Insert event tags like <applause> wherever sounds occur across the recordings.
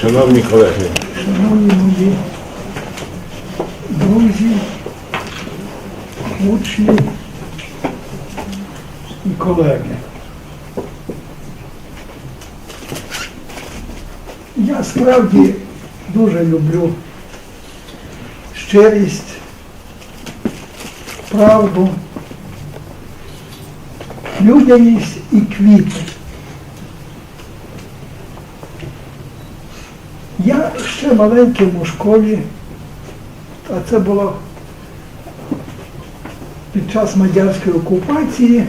Шановні колеги, Шановні мої друзі, учні і колеги. Я справді дуже люблю щирість, правду, людяність і квіти. Я ще маленьким у школі, а це було під час мадярської окупації,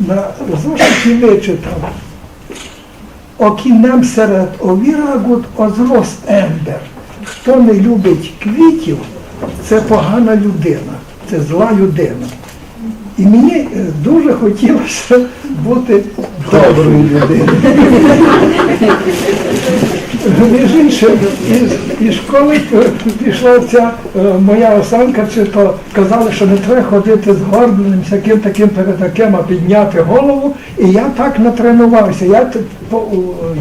на зошиті вичитав Окінем серед овірагут озрос ембер. Хто не любить квітів, це погана людина, це зла людина. І мені е, дуже хотілося бути доброю людиною. <laughs> Між іншим, із, із школи пішла ця е, моя осанка, чи то казали, що не треба ходити з горбленим, всяким таким перетаким, а підняти голову. І я так натренувався. Я,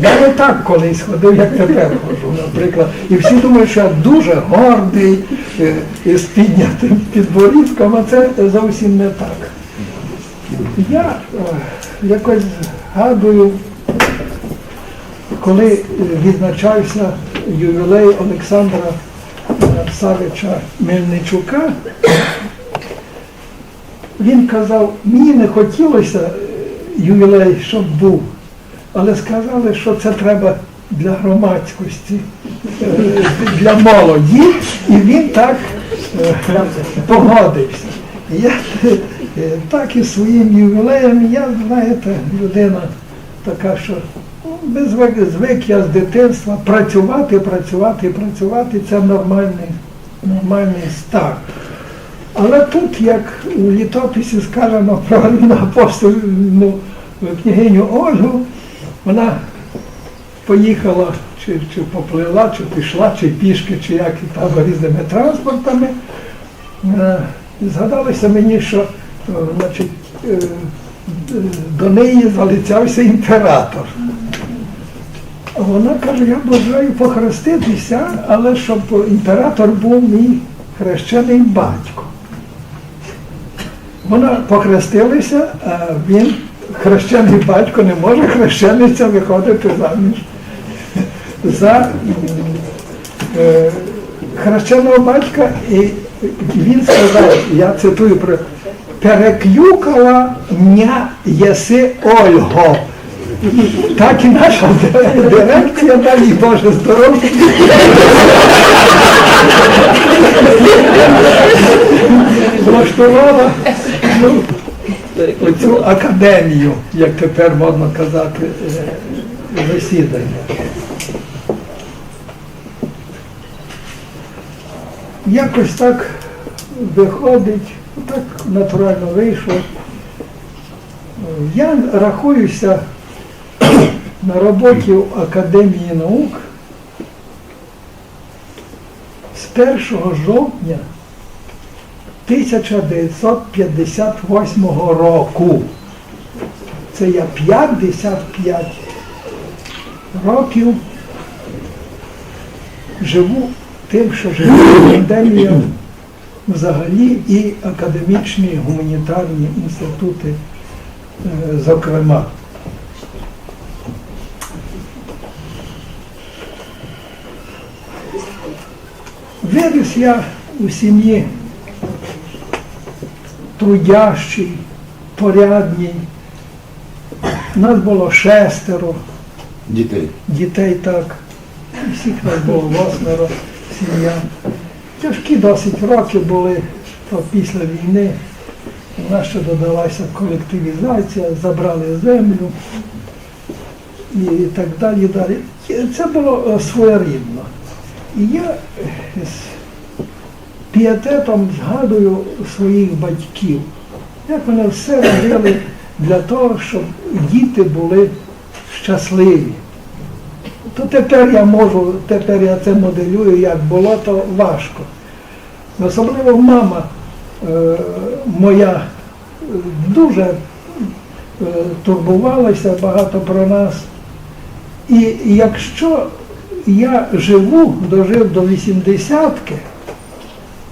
я не так колись ходив, як тепер ходжу, наприклад. І всі думають, що я дуже гордий, е, з піднятим підборідком, а це зовсім не так. Я е, якось згадую коли е, відзначався ювілей Олександра Савича Мельничука, він казав, мені не хотілося е, ювілей, щоб був, але сказали, що це треба для громадськості, е, для молоді, і він так погодився. Я так і своїм ювілеєм, я, знаєте, людина така, що звик, звик я з дитинства працювати, працювати, працювати це нормальний, нормальний стар. Але тут, як у літописі сказано про апостольну княгиню Ольгу, вона поїхала, чи, чи поплила, чи пішла, чи пішки, чи як там різними транспортами. Е, Згадалося мені, що е, значить, е, до неї залицявся імператор. Вона каже, я бажаю похреститися, але щоб імператор був мій хрещений батько. Вона похрестилася, а він, хрещений батько, не може хрещениця виходити заміж за е, хрещеного батька, і він сказав, я цитую про переклюкала мня єси Ольго. Так і наша ди- дирекція далі, Боже здоров'я. Влаштувала ну, оцю академію, як тепер можна казати, е, засідання. Якось так виходить, так натурально вийшло. Я рахуюся на роботі в Академії наук з 1 жовтня 1958 року. Це я 55 років живу тим, що живу академія взагалі і академічні гуманітарні інститути, е, зокрема. Виріс я у сім'ї трудящій, порядній. Нас було шестеро дітей. дітей так. Всіх нас було восьмеро сім'я. Тяжкі досить роки були то після війни. У нас ще додалася колективізація, забрали землю і так далі. далі. Це було е, своєрідно. І я е, з пієтетом згадую своїх батьків, як вони все робили для того, щоб діти були щасливі. То тепер я можу, тепер я це моделюю, як було, то важко. Особливо мама е, моя е, дуже е, турбувалася багато про нас. І якщо я живу, дожив до 80-ки,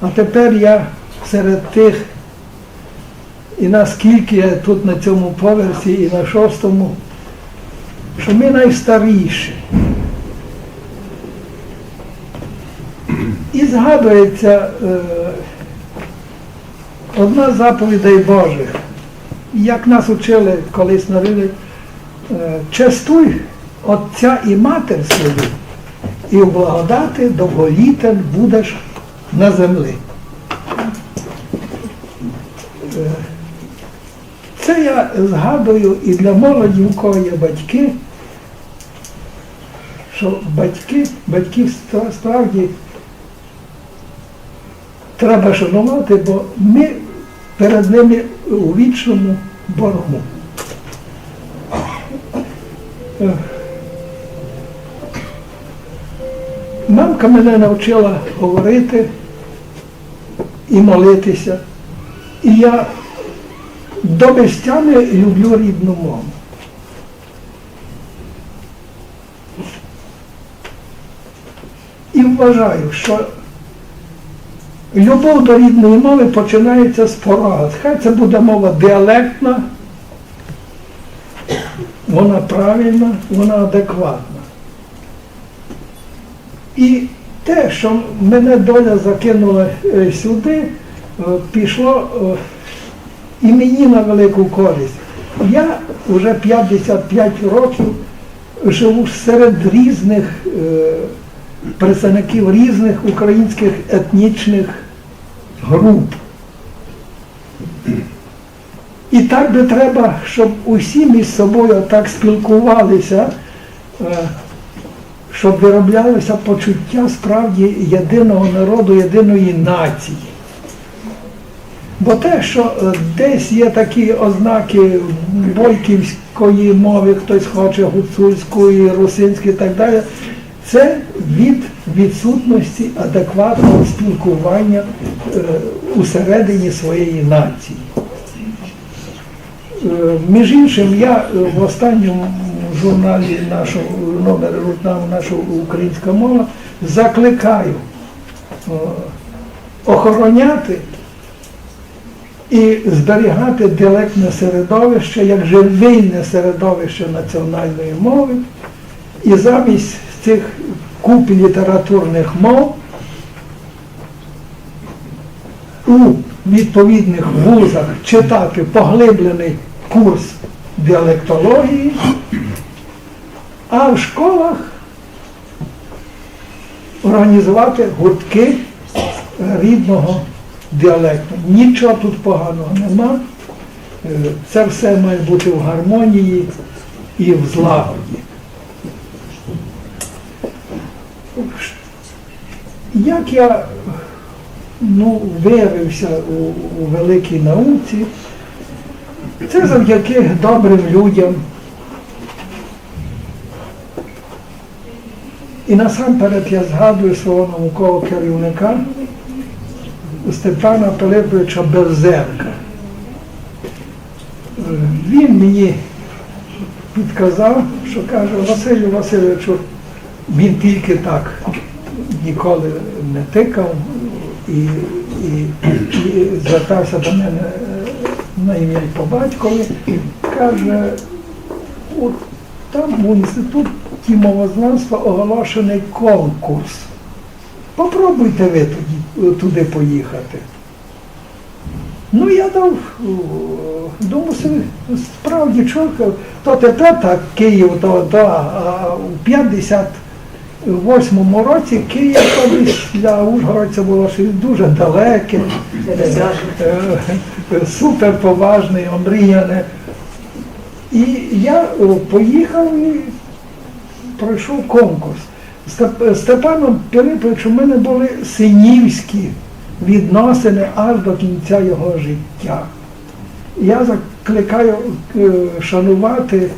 а тепер я серед тих, і наскільки я тут на цьому поверсі, і на шостому, що ми найстаріші. І згадується е, одна з заповідей Божих, як нас учили колись навели, е, частуй отця і матір свою, і в благодати довголітен будеш на землі. Е, Це я згадую і для молоді, у кого є батьки, що батьки, батьків справді треба шанувати, бо ми перед ними у вічному боргу. Мамка мене навчила говорити і молитися. І я до безтями люблю рідну мову. І вважаю, що любов до рідної мови починається з порога. Хай це буде мова діалектна, вона правильна, вона адекватна. І те, що мене доля закинула е, сюди, е, пішло е, і мені на велику користь. Я вже 55 років живу серед різних представників різних українських етнічних груп. І так би треба, щоб усі між собою так спілкувалися, щоб вироблялося почуття справді єдиного народу, єдиної нації. Бо те, що е, десь є такі ознаки бойківської мови, хтось хоче гуцульської, русинської і так далі, це від відсутності адекватного спілкування е, усередині своєї нації. Е, Між іншим, я в останньому журналі нашого номер журналу наша українська мова закликаю е, охороняти і зберігати діалектне середовище як живильне середовище національної мови. І замість цих купі літературних мов у відповідних вузах читати поглиблений курс діалектології, а в школах організувати гуртки рідного діалекту. Нічого тут поганого нема. Е, Це все має бути в гармонії і в злагоді. Як я ну, виявився у, у великій науці, це завдяки добрим людям. І насамперед я згадую свого наукового керівника Степана Пилиповича Берзенка. Е, Він мені підказав, що каже, Василю Васильовичу, він тільки так ніколи не тикав і, і, і звертався до мене е, на ім'я по батькові. Каже, от там у інституті мовознавства оголошений конкурс. Попробуйте ви тоді е, туди поїхати. Ну, я дав, думаю, собі, справді чорка, то тепер так Київ, то, то а у 58-му році Київ колись для Ужгородця було щось дуже далеке, е, е, супер поважне, омріяне. І я поїхав і пройшов конкурс. Степаном Пилиповичем у мене були синівські відносини аж до кінця його життя. Я закликаю е, шанувати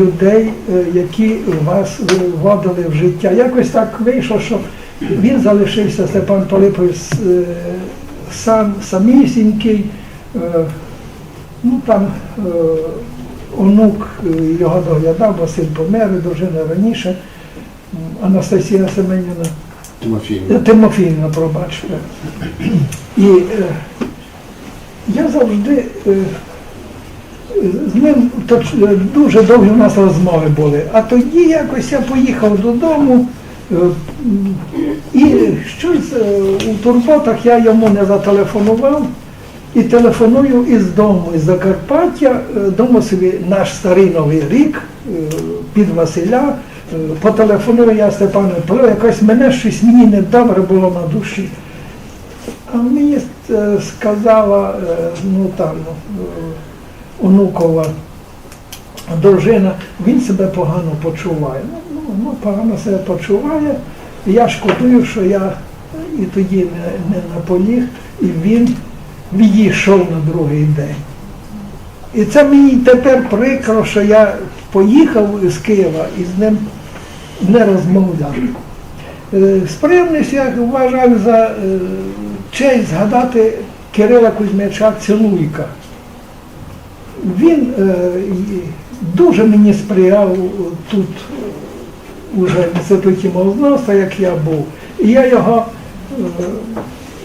людей, е, які вас вводили в життя. Якось так вийшло, що він залишився Степан Пилипович е, сам самісінький, ну там онук е, його доглядав, бо син помер, і дружина раніше, Анастасія Семенівна. Тимофіївна. Тимофіївна, пробачте. <clears throat> І е, я завжди е, з ним точ- е, дуже довгі у нас розмови були. А тоді якось я поїхав додому. е, І щось е, у турботах я йому не зателефонував і телефоную із дому, із Закарпаття, е, дома собі наш старий новий рік е, під Василя. Е, Потелефоную я Степану якось мене щось мені недобре було на душі. А мені сказала, ну там, онукова дружина, він себе погано почуває. Ну, ну, ну, погано себе почуває. Я шкодую, що я і тоді не, не наполіг, і він відійшов на другий день. І це мені тепер прикро, що я поїхав з Києва і з ним не розмовляв. Е, З приємністю я вважаю за е, честь згадати Кирила Кузьмяча Цілуйка. Він е, дуже мені сприяв е, тут е, уже в інституті мовознавства, як я був. І я його е, е,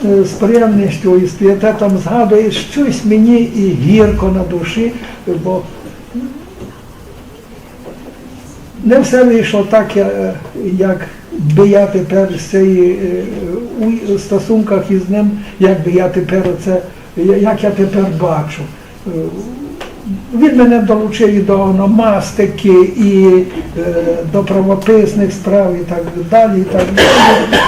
з приємністю і з пієтетом згадую, щось мені і гірко на душі, бо не все вийшло так, як би я тепер е, у стосунках із ним, як би я тепер це, як я тепер бачу. Е, Він мене долучив і до ономастики, і е, до правописних справ, і так далі. І так далі.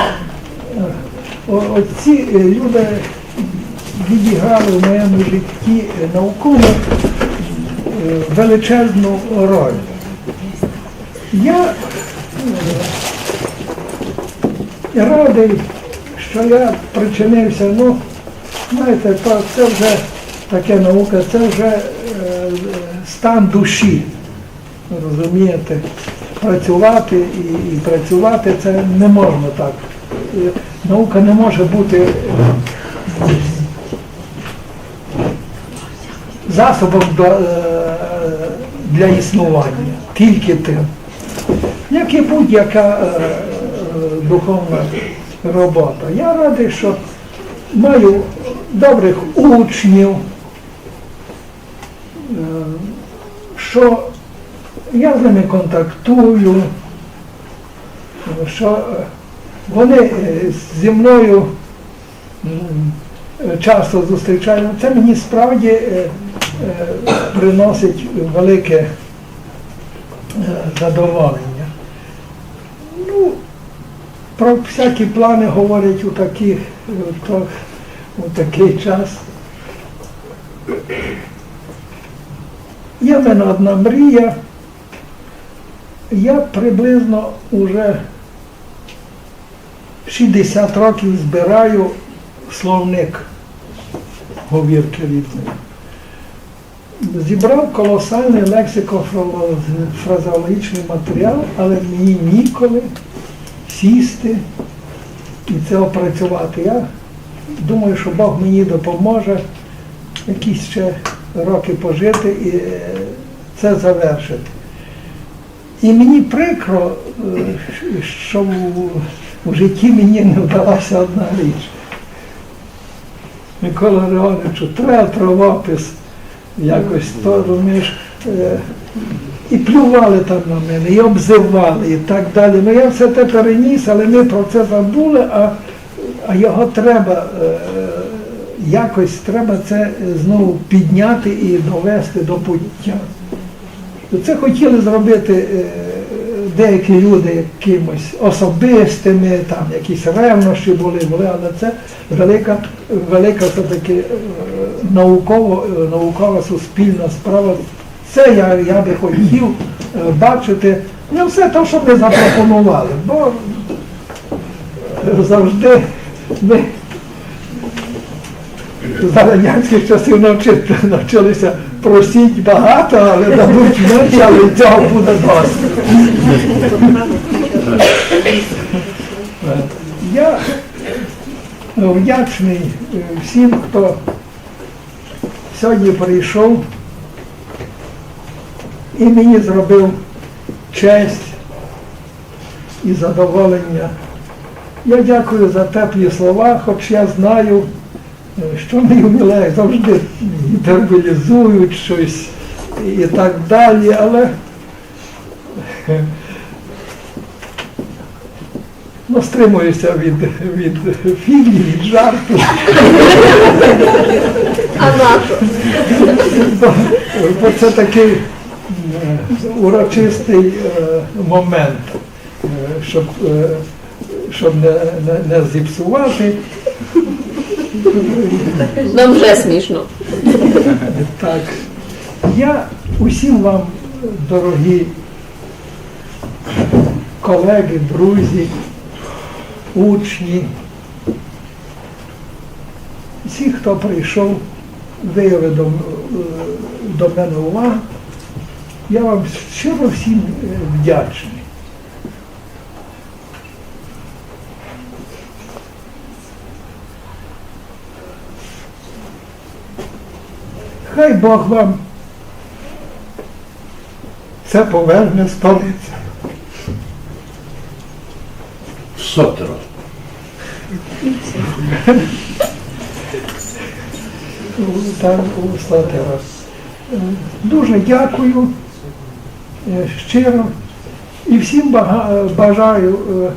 Оці е, люди відіграли в моєму житті науково е, величезну роль. Я е, радий, що я причинився, ну, знаєте, це вже таке наука, це вже стан душі. Розумієте? Працювати і, і працювати це не можна так. Е, Наука не може бути е, засобом е, для існування, тільки тим. Як і будь-яка духовна робота. Я радий, що маю добрих учнів, що я з ними контактую, що е, вони е, зі мною часто зустрічаються. Це мені справді е, приносить велике задоволення. Ну, про всякі плани говорять у, таких, у такий час. Є в мене одна мрія. Я приблизно уже 60 років збираю словник говірки різної. Зібрав колосальний лексико-фразеологічний матеріал, але мені ніколи сісти і це опрацювати. Я думаю, що Бог мені допоможе якісь ще роки пожити і е, це завершити. І мені прикро, е, що в- в житті мені не вдалася одна річ. Микола Григоровичу, треба правопис якось то, розумієш, е, і плювали там на мене, і обзивали, і так далі. Ну я все те переніс, але ми про це забули, а, а його треба е, якось треба це знову підняти і довести до пуття. Це хотіли зробити е, деякі люди якимось особистими, там якісь ревнощі були, були, але це велика, велика все-таки е, науково, е, наукова суспільна справа. Це я, я би хотів бачити, не все те, що ми запропонували, бо завжди ми за радянських часів навчилися просіть багато, але дадуть менше, але цього буде досить. Я вдячний е, всім, хто сьогодні прийшов і мені зробив честь і задоволення. Я дякую за теплі слова, хоч я знаю, що на ювілеях завжди гіперболізують щось і так далі, але е, <laughs> ну, стримуюся від, від фігні, від жарту. А? Бо, бо це такий е, урочистий е, момент, е, щоб, е, щоб не, не, не зіпсувати. Нам вже смішно. Так. Я усім вам, дорогі колеги, друзі, учні, всі, хто прийшов, виявив до, до мене увагу, я вам щиро всім е, вдячний. Хай Бог вам це поверне столиця. Сотеро. Там у Слатера. Дуже дякую е, щиро і всім бажаю. е,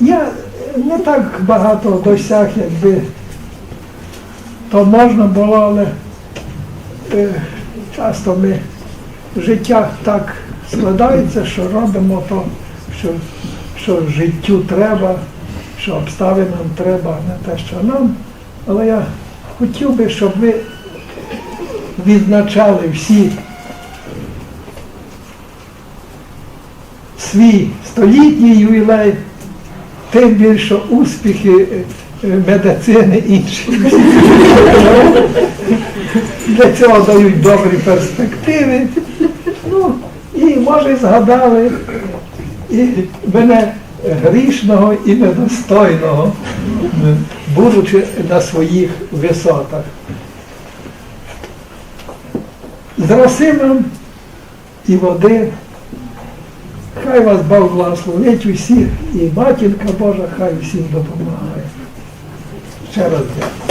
Я не так багато досяг, якби то можна було, але часто ми життя так складається, що робимо то, що, що життю треба, що обставинам треба, не те, що нам. Але я хотів би, щоб ви відзначали всі свій столітній ювілей, тим більше успіхи е, е, медицини інші. Для цього дають добрі перспективи. Ну, і може згадали і мене грішного і недостойного, будучи на своїх висотах. З роси вам і води. Хай вас Бог благословить усіх, і матінка Божа хай всім допомагає. Ще раз дякую.